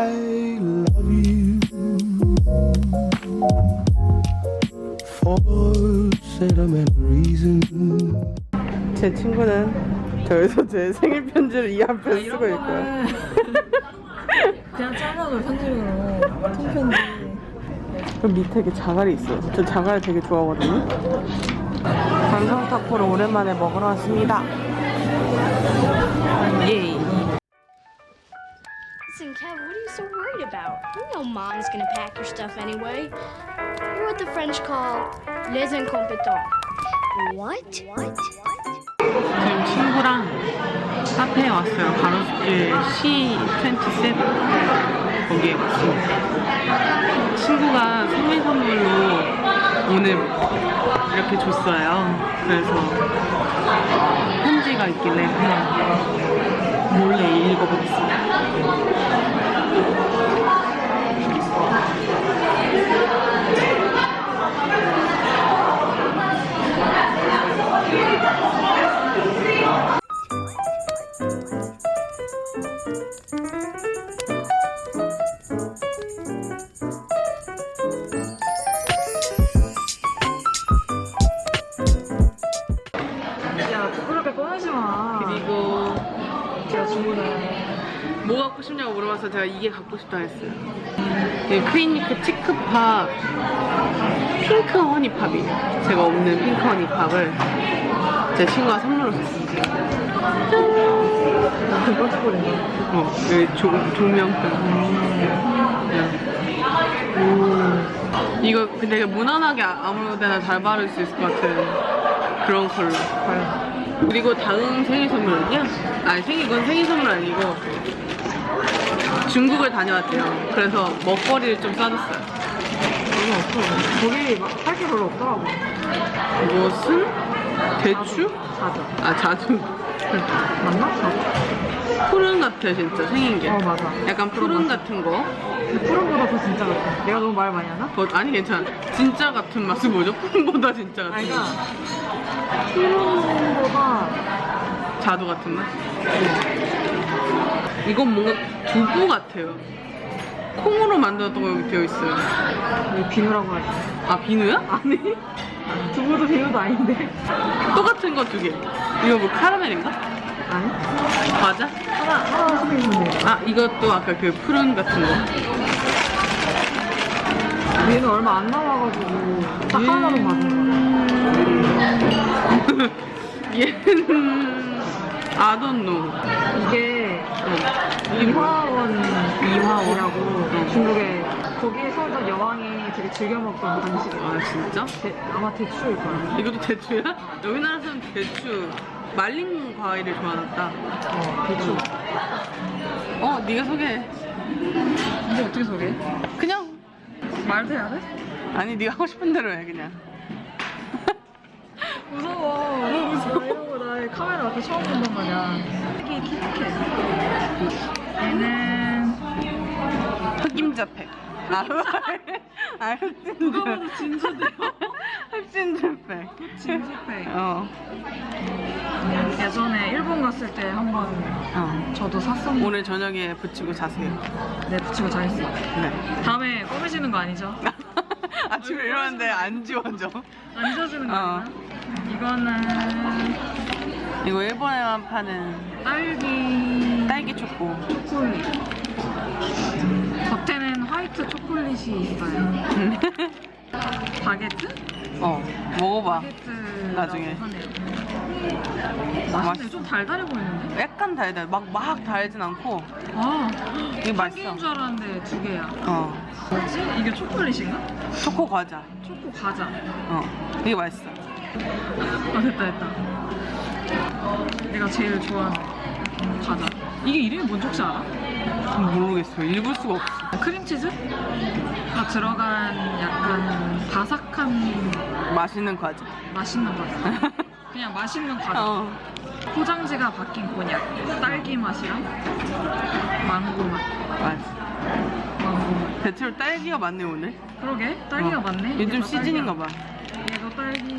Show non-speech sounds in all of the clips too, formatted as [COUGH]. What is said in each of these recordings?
I love you for sentimental reasons. 제 친구는 저기서 제 생일 편지를 이 앞에 쓰고 있고요. [LAUGHS] 그냥 잘라도 편집으로 통편지 그 밑에 이렇게 자갈이 있어요. 저 자갈 되게 좋아하거든요. 관성 타코를 오랜만에 먹으러 왔습니다. 예. You know Mom's gonna pack your stuff anyway. You're what the French call les incompetents. What? What? 지금 친구랑 카페에 왔어요. 가로수길 C27 거기에 왔습니다. 친구가 생일 선물로 오늘 이렇게 줬어요. 그래서 편지가 있길래 그냥 몰래 읽어보겠습니다. 갖고 싶다 했어요. 이 크리니크 치크팝 핑크 허니팝이에요. 제가 없는 핑크 허니팝을 제 친구가 선물로 줬습니다. 깜짝거리네 어, 여기 조, 조명등. 네. 이거 근데 무난하게 아- 아무 데나 잘 바를 수 있을 것 같은 그런 컬러. 그리고 다음 생일 선물은요? 아니 생일 이건 생일 선물 아니고 중국을 다녀왔대요. 그래서 먹거리를 좀 싸줬어요. 너무 없어 거기 할게 별로 없더라고 무슨? 대추? 자주 아 자두. 맞나? 자주 푸른 같아 진짜 생긴 게. 어 맞아 약간 푸른 같은 거. 근데 푸른보다 더 진짜 같아 내가 너무 말 많이 하나? 뭐, 아니 괜찮아. 진짜 같은 맛은 뭐죠? 푸른보다 진짜 같은 아니 맛. 그러니까 푸른보다 자두 같은 맛? 이건 뭔가 두부 같아요. 콩으로 만들었던 거 여기 되어 있어요. 이 비누라고 하지 아 비누야? 아니 두부도 비누도 아닌데 똑같은 거 두 개. 이거 뭐 카라멜인가? 아니 과자? 하나 하나 소개했는데 아 이것도 아까 그 푸른 같은 거. 얘는 얼마 안 남아가지고 딱 하나만 받은 거야 [LAUGHS] 얘는 don't know. 이게 어. 이화원 이화원이라고? 이화원이라고 중국에 거기에 살던 여왕이 되게 즐겨 먹던 간식이야. 아 진짜? 대- 아마 대추일 거야. 이것도 대추야? 우리나라 사람 대추 말린 과일을 좋아한다. 어, 대추. 어 네가 소개해. 이제 어떻게 소개해? 그냥 말도 해야 돼? 아니 네가 하고 싶은 대로 해 그냥. 무서워. 너무 무서워. 나 카메라 앞에 처음 본단 말이야. 이게 키티캣. 얘는 흑임자팩. 아, 아. 누가 봐도 진주대요. 흑진들팩. 진주팩. 어. 예전에 일본 갔을 때 한번 어. 저도 샀었는데 오늘 저녁에 붙이고 자세요. 네 붙이고 잘했어요. 네. 다음에 꾸미시는 거 아니죠? [LAUGHS] 아침에 일어났는데 안 지워져. 안 지워지는 거 어. 아니야? 이거는 이거 일본에만 파는 딸기 딸기 초코. 초콜릿. 겉에는 화이트 초콜릿이 있어요. [LAUGHS] 바게트? 어. 먹어봐. 바게트 나중에. 맛있- 맛있네. 좀 달달해 보이는데? 약간 달달. 막, 막 달진 않고. 아, 이게 맛있어. 줄 알았는데 두 개야. 어. 뭐지? 이게 초콜릿인가? 초코 과자. 초코 과자. 어. 이게 맛있어. 아 됐다 됐다. 내가 제일 좋아하는 과자. 이게 이름이 뭔지 혹시 알아? 모르겠어. 읽을 수가 없어. 크림치즈가 들어간 약간 바삭한 맛있는 과자. 맛있는 과자. [LAUGHS] 그냥 맛있는 과자. 어. 포장지가 바뀐 곤약. 딸기 맛이랑 망고 맛. 맞아. 망고 맛. 대체로 딸기가 많네, 오늘. 그러게 딸기가 어. 많네. 요즘 시즌인가 딸기야. 봐. 딸기.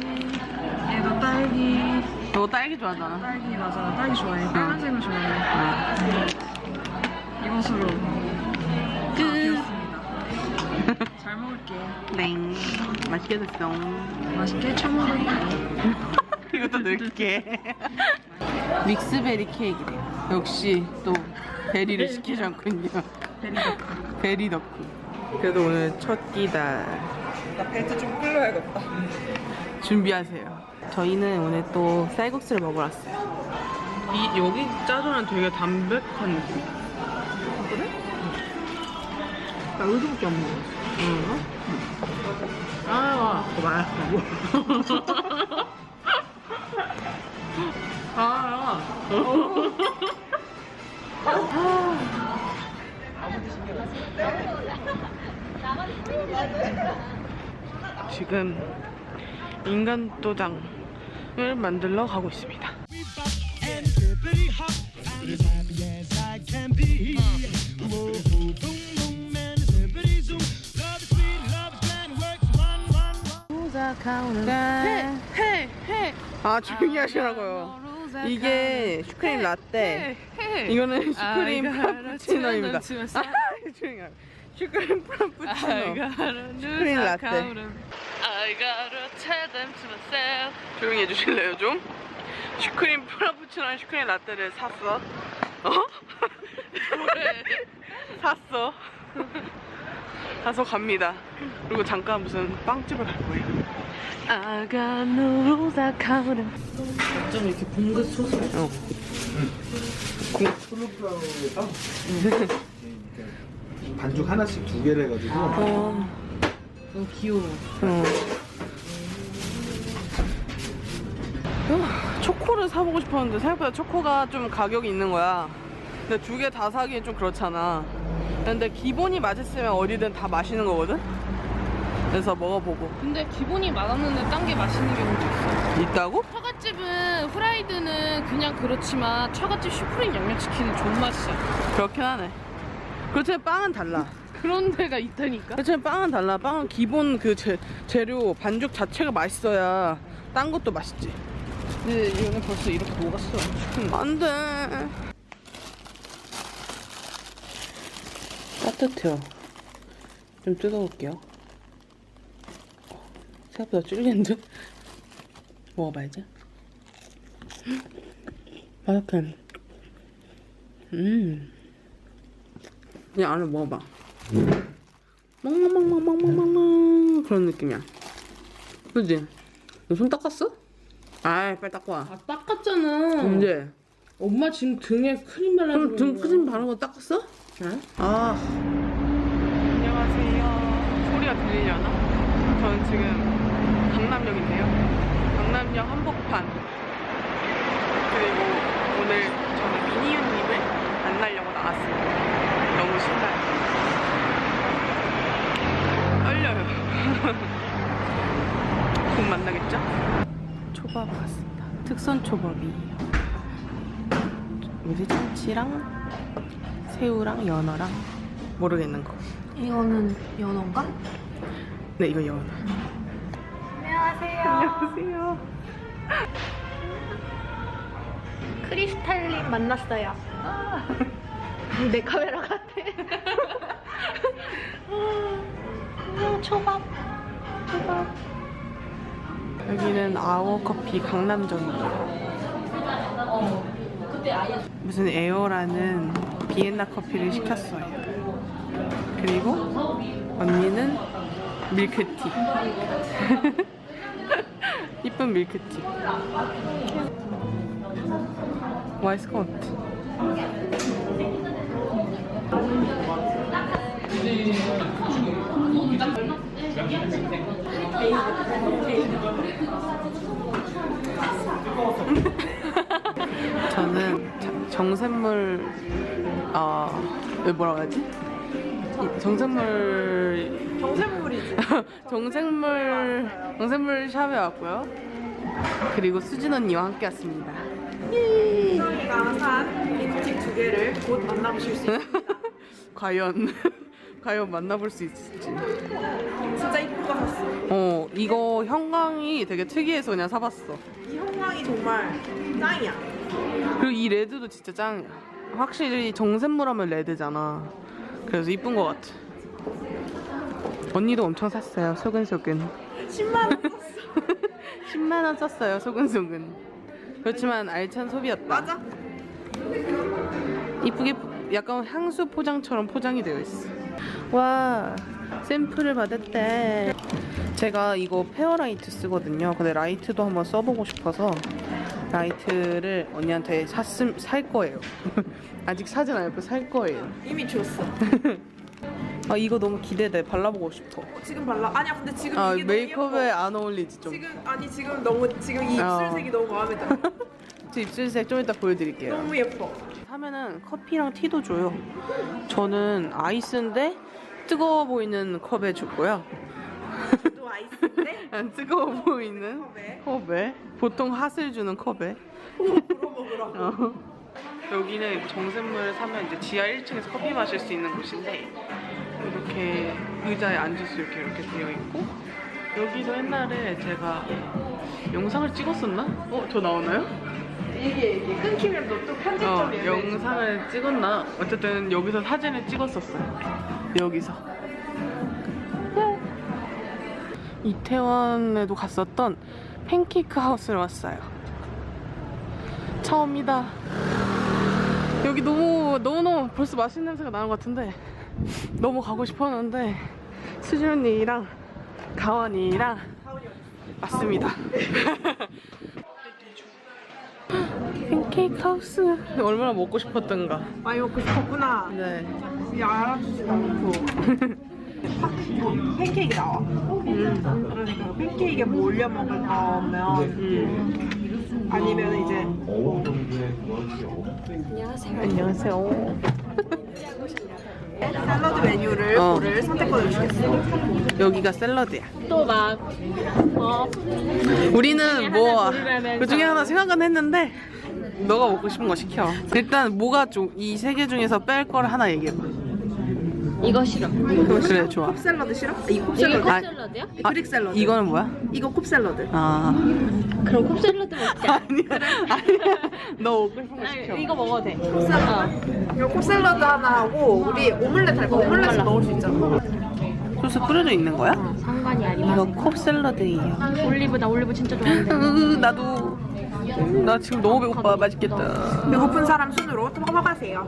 얘도 딸기. 너 딸기 좋아하잖아. 딸기 맞아. 나 딸기 좋아해. 빨간색을 좋아해. 어. 이것으로 잘 먹을게. 땡. 맛있게 됐어. 맛있게 처먹을게. [LAUGHS] 이것도 넣을게. 믹스베리 케이크래요. 역시 또 베리를 시키지 않군요. 베리덕. 베리 덕후. 그래도 오늘 첫 끼다. 나 벨트 좀 끌려야겠다. 준비하세요. 저희는 오늘 또 쌀국수를 먹으러 왔어요. 이 여기 짜조는 되게 담백한 느낌. 그래? 나 요즘밖에 안 먹어. 응. 아, 그거 맛있어. [LAUGHS] 아, [LAUGHS] 지금 인간 도장을 만들러 가고 있습니다. 아 조용히 하시라고요. 이게 슈크림 라떼. 이거는 슈크림 아, 조용히 하고. 슈크림 프라푸치노. 슈크림 라떼. I gotta tell them to myself. 조용히 해주실래요 좀? 슈크림 프라푸치노랑 슈크림 라떼를 샀어. 어? [LAUGHS] 샀어. 사서 갑니다. 그리고 잠깐 무슨 빵집을 갈 거예요. I got no rules, I count them. 좀 이렇게 봉긋 솟아. 어. 반죽 하나씩 두 개를 해가지고 어. 너무 귀여워. 어. 어, 초코를 사보고 싶었는데 생각보다 초코가 좀 가격이 있는 거야. 근데 두 개 다 사기엔 좀 그렇잖아. 근데 기본이 맛있으면 어디든 다 맛있는 거거든? 그래서 먹어보고. 근데 기본이 맛없는데 딴 게 맛있는 경우도 있어. 있다고? 처갓집은 후라이드는 그냥 그렇지만 처갓집 슈프림 양념치킨은 존맛이야. 그렇긴 하네. 그렇지만 빵은 달라. 그런 데가 있다니까? 그렇지만 빵은 달라. 빵은 기본 그 재, 재료, 반죽 자체가 맛있어야 딴 것도 맛있지. 근데 이거는 벌써 이렇게 녹았어. 안 돼. 따뜻해요. 좀 뜯어볼게요. 생각보다 듯? 먹어봐야지. 바삭해. 음. 그냥 안에 먹어봐. 멍멍멍멍멍멍멍 그런 느낌이야. 그지? 너 손 닦았어? 아이, 빨리 닦고 와. 아, 닦았잖아. 언제? 엄마 지금 등에 크림 그럼 발라주고. 등 크림 바른 거 닦았어? 응? 아. 안녕하세요. 소리가 들리려나? 저는 지금 강남역인데요. 강남역 한복판. 그리고 오늘 저는 미니유님을 만나려고 나왔습니다. 신나요. 떨려요. [LAUGHS] 곧 만나겠죠? 초밥 왔습니다. 특선 초밥이에요. 뭐지? 참치랑 새우랑 연어랑 모르겠는 거. 이거는 연어인가? 네, 이거 연어. 안녕하세요. 안녕하세요. 크리스탈님 만났어요. [LAUGHS] 내 카메라 같아. 음, [LAUGHS] 초밥. 초밥. 여기는 아워커피 강남점이에요. 무슨 에어라는 비엔나 커피를 시켰어요. 그리고 언니는 밀크티. [LAUGHS] 이쁜 밀크티. 같아. [LAUGHS] 저는 자- 정샘물 어왜 뭐라고 하지? 이 정샘물 정샘물이지 [LAUGHS] 정샘물 정샘물 샵에 왔고요. 그리고 수진 언니와 함께 왔습니다. 저희가 산 립스틱 두 개를 곧 만나보실 수 있어요. [LAUGHS] 과연 [LAUGHS] 과연 만나볼 수 있을지. 진짜 이쁜 거 샀어. 어 이거 형광이 되게 특이해서 그냥 사봤어. 이 형광이 정말 짱이야. 그리고 이 레드도 진짜 짱이야. 확실히 정샘물 하면 레드잖아. 그래서 이쁜 것 같아. 언니도 엄청 샀어요. 소근소근. 10만 원 [LAUGHS] 썼어. 10만 원 썼어요. 소근소근. 그렇지만 알찬 소비였다. 맞아. 이쁘게 포- 약간 향수 포장처럼 포장이 되어 있어. 와 샘플을 받았대. 제가 이거 페어라이트 쓰거든요. 근데 라이트도 한번 써보고 싶어서 라이트를 언니한테 샀음 살 거예요. [LAUGHS] 아직 사진 않고 살 거예요. 이미 줬어. [LAUGHS] 아 이거 너무 기대돼. 발라보고 싶어. 지금 발라. 아니야, 근데 지금 아 이게 메이크업에 안 어울리지. 좀. 지금 아니 지금 너무 지금 이 어. 입술색이 너무 마음에 들어. [LAUGHS] 제 입술색 좀 이따 보여드릴게요. 너무 예뻐. 사면은 커피랑 티도 줘요. 저는 아이스인데 뜨거워 보이는 컵에 줬고요. 또 아이스인데 [LAUGHS] 안 뜨거워 보이는 컵에? 컵에 보통 핫을 주는 컵에. [LAUGHS] 어. 여기는 정샘물을 사면 이제 지하 1층에서 커피 마실 수 있는 곳인데 이렇게 의자에 앉을 수 이렇게 이렇게 되어 있고 여기도 옛날에 제가 영상을 찍었었나? 어, 저 나오나요? 이게 이게 끊기면 너또 어, 편집점이야. 영상을 찍었나? 어쨌든 여기서 사진을 찍었었어요. 여기서. 이태원에도 갔었던 팬케이크 하우스를 왔어요. 처음이다. 여기 너무 너무너무 벌써 맛있는 냄새가 나는 것 같은데 너무 가고 싶었는데 수지 언니랑 가원이랑 왔습니다. [LAUGHS] 팬케이크 하우스 얼마나 먹고 싶었던가. 많이 먹고 싶었구나. 네. 야 알아주지도 않고. [LAUGHS] 팬케이크 나와. 그러니까 팬케이크에 뭐 올려 먹을 거면 음. 아니면 이제 안녕하세요. [LAUGHS] 샐러드 메뉴를 어. 고를 선택권을 주겠어. 여기가 샐러드야. 또 막, 어, 우리는 뭐 고르라면서. 그 중에 하나 생각은 했는데 너가 먹고 싶은 거 시켜. 일단 뭐가 좀 이 세 개 중에서 뺄 걸 하나 얘기해봐. 이거 싫어. 그래 좋아. 샐러드 싫어? 이거 이게 샐러드. 컵샐러드야? 아, 그릭 샐러드. 이거는 뭐야? 이거 컵 샐러드. 아 그럼 컵샐러드 먹자. [LAUGHS] 아니야 아니야. 너 먹고 싶은 거 시켜. 이거 먹어도 돼. 이거 컵 샐러드 하나 하고 우리 오믈렛 할 거. 오믈렛 먹을 수 있잖아. 소스 뿌려져 있는 거야? 상관이 아니야. 이거 컵 샐러드예요. 올리브, 나 올리브 진짜 좋아하는데. 으, [LAUGHS] 나도. 나 지금 너무 배고파. 맛있겠다. 배고픈 사람 순으로 넘어가세요.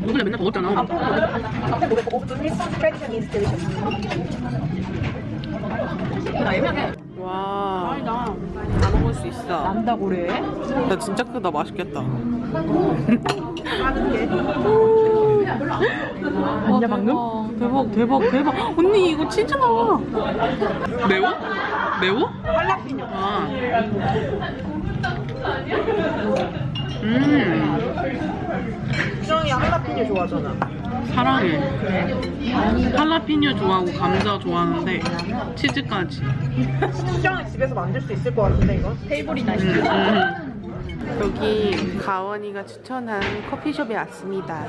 누구나 맨날 먹었잖아. 와. 다 먹을 수 있어. 난다고 그래? 야 진짜 크다. 맛있겠다. [LAUGHS] 맞냐 방금? 대박 대박 대박. 언니 이거 진짜 많아. 매워? 매워? 할라피뇨. 아. 음. 수정이 할라피뇨 좋아하잖아. 사랑해. 할라피뇨 좋아하고 감자 좋아하는데 치즈까지. 수정이 집에서 만들 수 있을 것 같은데 이거? 테이블이 다 음. 여기 가원이가 추천한 커피숍에 왔습니다.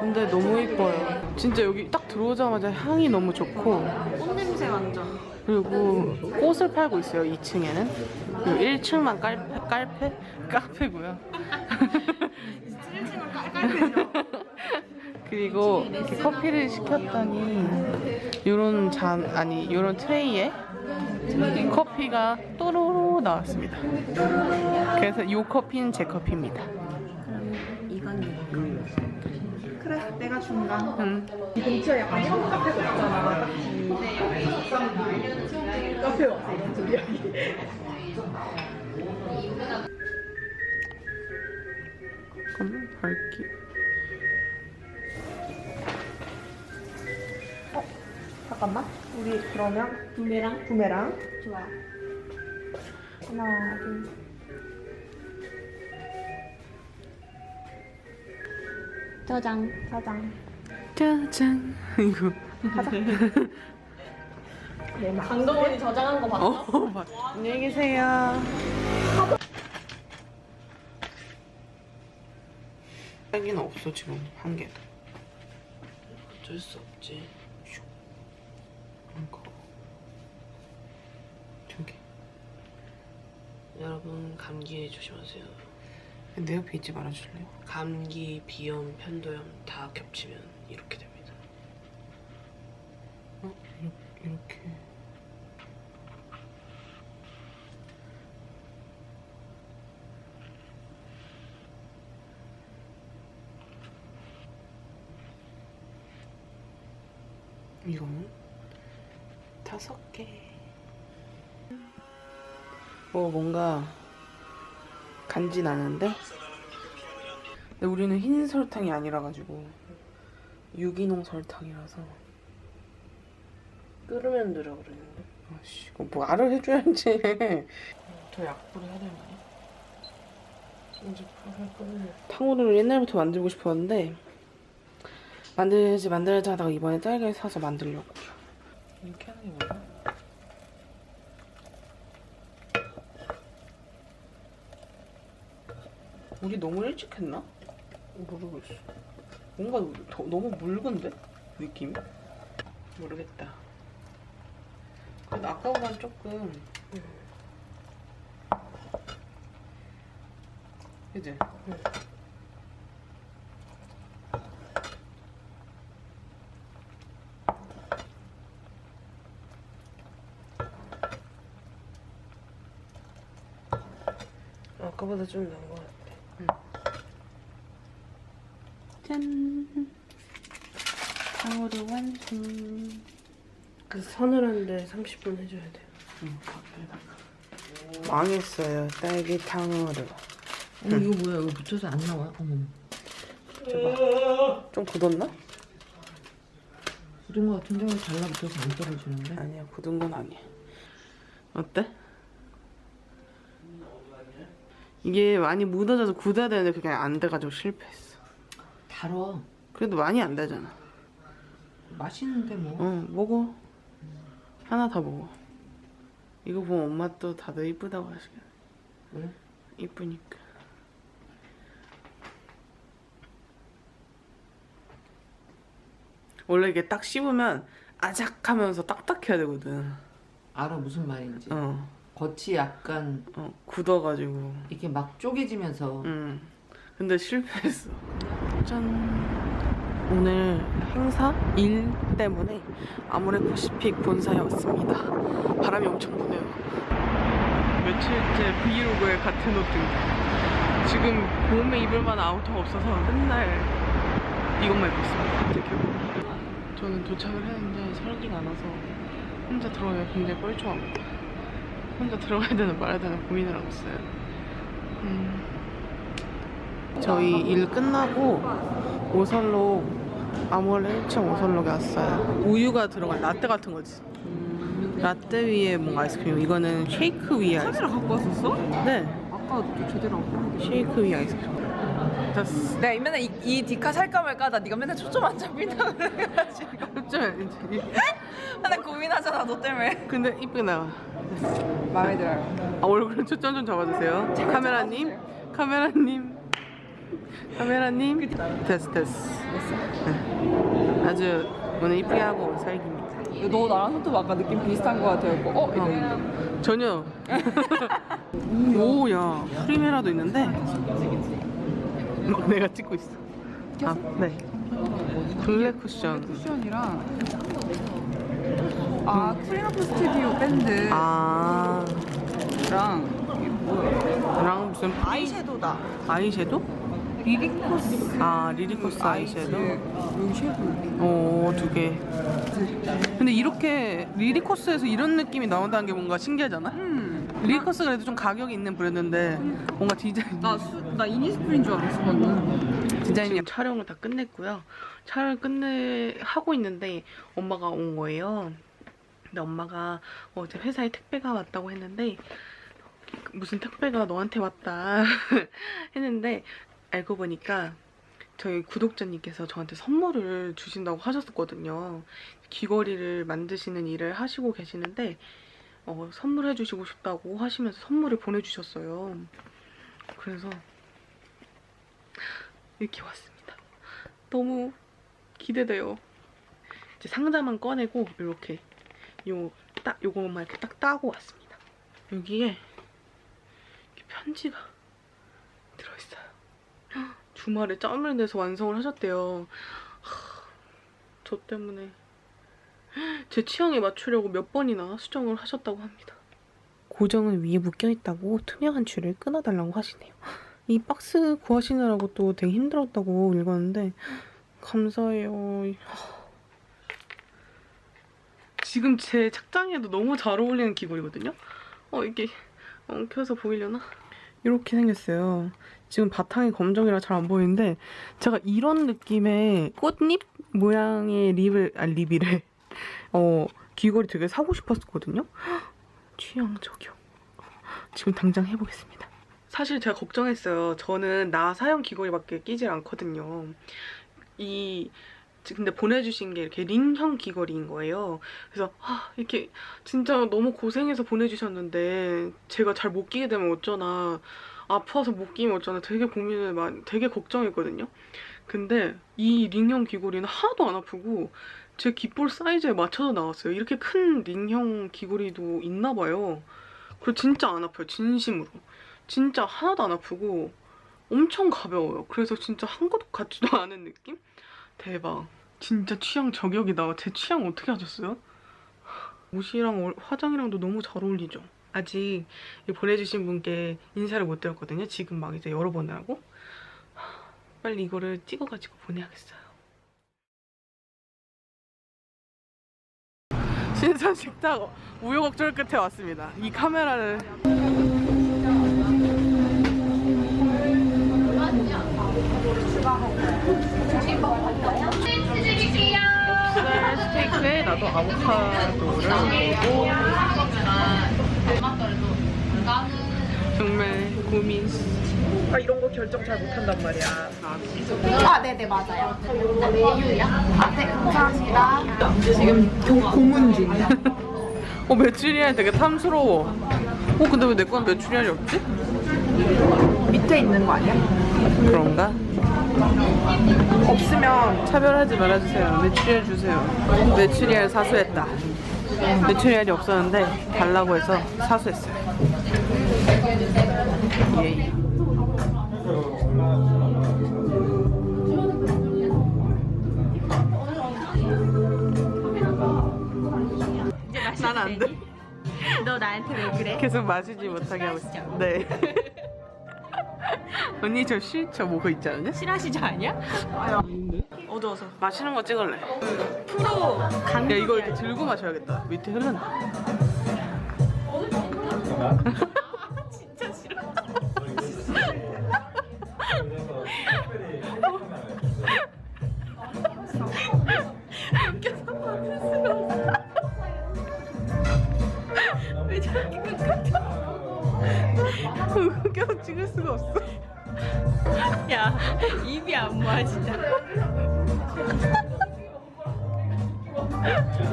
근데 너무 이뻐요. 진짜 여기 딱 들어오자마자 향이 너무 좋고 꽃 냄새 완전. 그리고 꽃을 팔고 있어요. 2층에는. 그리고 1층만 깔페, 깔페? 카페고요. 1층은 깔깔대죠. [LAUGHS] 그리고 이렇게 커피를 시켰더니 요런 잔 아니 요런 트레이에 커피가 또로로 나왔습니다. 그래서 요 커피는 제 커피입니다. 그래 내가 준다. 음. 근처에 약간 형 카페가 있잖아. 카페 와서 이런 소리야. 잠깐만 밝기. 잠깐만. 우리 그러면 부메랑 부메랑 좋아. 하나 둘. 저장. 짜장. 짜잔. 이거. 내막 [LAUGHS] 강동원이 저장한 거 봤어? 어, 맞. 안녕히 계세요. 여기는 없어 지금 한 개. 어쩔 수 없지. 슉. 이거 두 개. 여러분 감기에 조심하세요. 내 옆에 있지 말아줄래요? 감기, 비염, 편도염 다 겹치면 이렇게 됩니다. 어? 이렇게, 이렇게. 이거는 다섯 개. 어, 뭔가 간지 나는데? 근데 우리는 흰 설탕이 아니라 가지고 유기농 설탕이라서 끓으면 되라 그랬는데. 아씨, 이거 뭐 알을 해줘야지. 더 약불을 해야 되는 거 아니야? 이제 팔팔 끓으면. 탕후루를 옛날부터 만들고 싶었는데 만들지 만들지 하다가 이번에 딸기 사서 만들려고. 이렇게 하는 게 뭐야? 우리 너무 일찍 했나? 모르겠어. 뭔가 더, 너무 묽은데? 느낌이? 모르겠다. 그래도 아까보단 조금. 그지? 아까보다 좀 나은 것 같아. 짠. 탕후루 완성. 그 서늘한데 30분 해줘야 돼요. 응, 망했어요. 딸기 탕후루. 어, 이거 뭐야? 이거 붙여서 안 나와? 어머. 좀 굳었나? 굳은 거 같은데 왜 달라붙어서 안 떨어지는데? 아니야, 굳은 건 아니야. 어때? 이게 많이 묻어져서 굳어야 되는데 그게 안 돼가지고 실패했어. 달어. 그래도 많이 안 되잖아. 맛있는데 뭐. 응, 먹어. 하나 더 먹어. 이거 보면 엄마 또 다들 이쁘다고 하시겠네. 왜? 이쁘니까. 원래 이게 딱 씹으면 아작하면서 딱딱해야 되거든. 알아 무슨 말인지. 어, 겉이 약간 어, 굳어가지고. 이렇게 막 쪼개지면서 응. 근데 실패했어. 짠. 오늘 행사 일 때문에 아모레퍼시픽 본사에 왔습니다. 바람이 엄청 부네요. 며칠째 브이로그에 갓 해놓던 지금 봄에 입을 만한 아우터가 없어서 맨날 이것만 입고 있습니다. 결국 저는 도착을 했는데 설기가 안 와서 혼자 들어가기가 굉장히 뻘쭘합니다. 혼자 들어가야 되나 말아야 되나 고민을 하고 있어요. 음. 저희 일 끝나고 오설로 아모레 1층 오설록에 왔어요. 우유가 들어간 라떼 같은 거지. 라떼 위에 뭔가 아이스크림. 이거는 쉐이크 위에 아이스크림. 갖고 왔었어? 네. 아까 제대로 안 보는데. 쉐이크 위에 아이스크림. 됐어. 내가 맨날 이, 이 디카 살까 말까 하다 네가 맨날 초점 안 잡힌다 그래가지고 [LAUGHS] 좀 맨날 고민하잖아 너 때문에 근데 이쁘게 나와. 마음에 들어요 아, 얼굴은 초점 좀 잡아주세요. 카메라님, 카메라님, 카메라님. 됐어, 됐어. 네. 아주 오늘 이쁘게 하고 살기입니다. 너 나랑 손톱 아까 느낌 비슷한 거 같아요 어? 이거 이거 전혀. [LAUGHS] 오, 야, 프리메라도 있는데. 막 내가 찍고 있어. 아, 네. 블랙 쿠션. 쿠션이랑 아 크림아프 스튜디오 밴드랑 아, 이게 뭐야 랑 무슨 아이섀도다 아이섀도? 리리코스 아, 리리코스 아이섀도? 여기 섀도우 오, 두 개. 근데 이렇게 리리코스에서 이런 느낌이 나온다는 게 뭔가 신기하잖아? 음. 리리코스가 그래도 좀 가격이 있는 브랜드인데 뭔가 디자인 나, 수, 나 이니스프린 줄 알았어 방금 디자인이 촬영을 다 끝냈고요. 촬영 끝내 하고 있는데 엄마가 온 거예요. 근데 엄마가 어제 회사에 택배가 왔다고 했는데 무슨 택배가 너한테 왔다 [LAUGHS] 했는데 알고 보니까 저희 구독자님께서 저한테 선물을 주신다고 하셨었거든요. 귀걸이를 만드시는 일을 하시고 계시는데 어, 선물해 주시고 싶다고 하시면서 선물을 보내주셨어요. 그래서 이렇게 왔습니다. 너무 기대돼요. 이제 상자만 꺼내고 이렇게 요 딱 요것만 이렇게 딱 따고 왔습니다. 여기에 편지가. 주말에 짬을 내서 완성을 하셨대요. 하, 저 때문에 제 취향에 맞추려고 몇 번이나 수정을 하셨다고 합니다. 고정은 위에 묶여있다고 투명한 줄을 끊어달라고 하시네요. 이 박스 구하시느라고 또 되게 힘들었다고 읽었는데 감사해요. 지금 제 착장에도 너무 잘 어울리는 귀걸이거든요. 어 이게 엉켜서 보이려나? 이렇게 생겼어요. 지금 바탕이 검정이라 잘 안 보이는데 제가 이런 느낌의 꽃잎 모양의 립을 아 립이래. 어 귀걸이 되게 사고 싶었거든요. [GASPS] 취향 저격. 지금 당장 해보겠습니다. 사실 제가 걱정했어요. 저는 나 사용 귀걸이밖에 끼질 않거든요. 이 근데 보내주신 게 이렇게 링형 귀걸이인 거예요. 그래서 아 이렇게 진짜 너무 고생해서 보내주셨는데 제가 잘 못 끼게 되면 어쩌나 아파서 못 끼면 어쩌나 되게 고민을 많이 되게 걱정했거든요. 근데 이 링형 귀걸이는 하나도 안 아프고 제 귓볼 사이즈에 맞춰서 나왔어요. 이렇게 큰 링형 귀걸이도 있나 봐요. 그리고 진짜 안 아파요. 진심으로. 진짜 하나도 안 아프고 엄청 가벼워요. 그래서 진짜 한 것도 같지도 [LAUGHS] 않은 느낌? 대박. 진짜 취향 저격이다. 제 취향 어떻게 하셨어요? 옷이랑 얼- 화장이랑도 너무 잘 어울리죠? 아직 이 보내주신 분께 인사를 못 드렸거든요. 지금 막 이제 열어보느라고. 빨리 이거를 찍어가지고 보내야겠어요. 신선 식당 우여곡절 끝에 왔습니다. 이 카메라를 쌀 스테이크에 나도 아보카도를 넣고 정말 고민. 아 이런 거 결정 잘 못한단 말이야. 아, 네네, 맞아요. 아, 네, 감사합니다. 고문 중. [LAUGHS] 어 메추리알 되게 탐스러워. 어 근데 왜내건 메추리알이 없지? 밑에 있는 거 아니야? 그런가? 없으면 차별하지 말아주세요. 메추리알 주세요. 메추리알 사수했다. 메추리알이 없었는데 달라고 해서 사수했어요. 예. 난안 돼. 너 나한테 왜 그래? 계속 마시지 못하게 하고 있어. 네. [LAUGHS] 언니 저 싫죠? 뭐가 있지 않냐? 싫어하시죠 아니야? 어두워서 마시는 거 찍을래. 프로 강. 야 이거 이렇게 들고 마셔야겠다. 밑에 흐른다.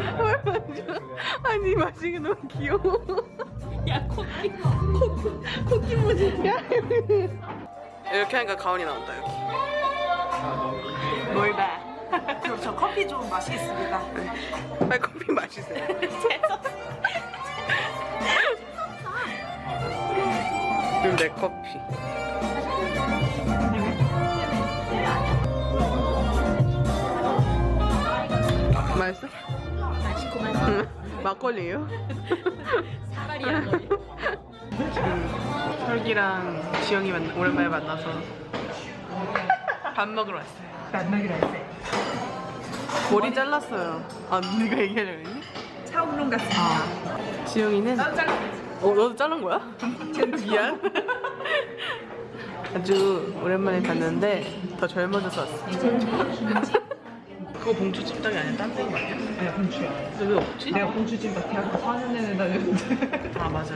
[LAUGHS] 아니 마시기 너무 귀여워. 야 코끼 코끼 코끼 모지. 이렇게 하니까 가온이 나온다 여기. 뭘 봐. 그럼 저 커피 좀 마시겠습니다. 빨리 커피 마시세요. [LAUGHS] 그럼 내 커피. 맛있어? 막걸리예요? [LAUGHS] 사발이야. 지금 설기랑 지영이 만 오랜만에 만나서 밥 먹으러 왔어요. 만나기로 했어요. 머리 잘랐어요. 아, 네가 얘기하려고 했니? 차우롱 같습니다. 지영이는 난 잘라. 어, 너도 자른 거야? [LAUGHS] 미안. [LAUGHS] 아주 오랜만에 봤는데 더 젊어져서 왔어. 그거 봉투 찜닭이 아니야? 딴 데인 거 아니야? 아니야 봉추야. 근데 왜 없지? 내가 봉추찜밥 대학교 4년 내내 다녔는데. 아 맞아.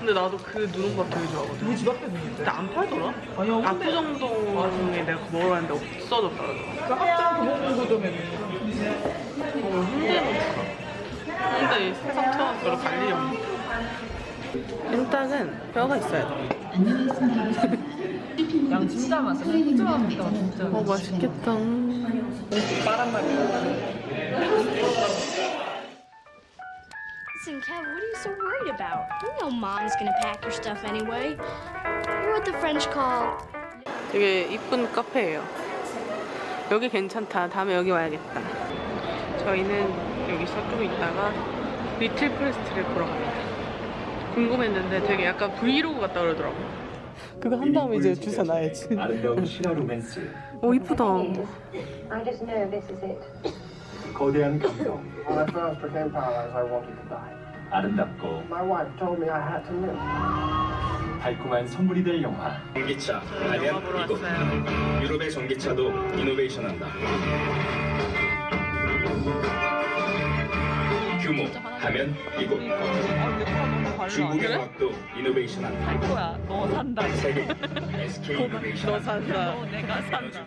근데 나도 그 누룽밥 되게 좋아하거든. 우리 집 앞에 있는데. 근데 안 팔더라? 아니야 근데 압구정동에 내가 그거 먹으러 갔는데 없어졌더라고. 그 합정 도봉 고점에는 어, 홍대는 없어. 홍대 세상 태어나서 갈 일이 없네. 찜닭은 뼈가 있어야 돼. 양 진짜 맛있어. 푸짐합니다 진짜. 어, 맛있겠다. 빠란 말이야. Listen, Kev, what are you so worried about? You know mom's gonna pack your stuff anyway. You're what the French call 되게 이쁜 카페예요. 여기 괜찮다. 다음에 여기 와야겠다. 저희는 여기 서쪽에 있다가 리틀 프레스트를 보러 갑니다. 궁금했는데 되게 약간 브이로그 같다 그러더라고요. 그거 한 다음에 이제 주사 놔야지. 아름다운 신화 로맨스 오 이쁘다. I just know this is it. 거대한 감동 When I first became paralyzed, I wanted to die. 아름답고 My wife told me I had to live. 달콤한 선물이 될 영화 전기차 이곳 왔어요. 유럽의 전기차도 이노베이션한다 규모 하면 이곳 중국의 과학도 이노베이션한다 할 거야. 너 산다. 세계 SK [LAUGHS] 이노베이션 너 산다. 너 내가 산다.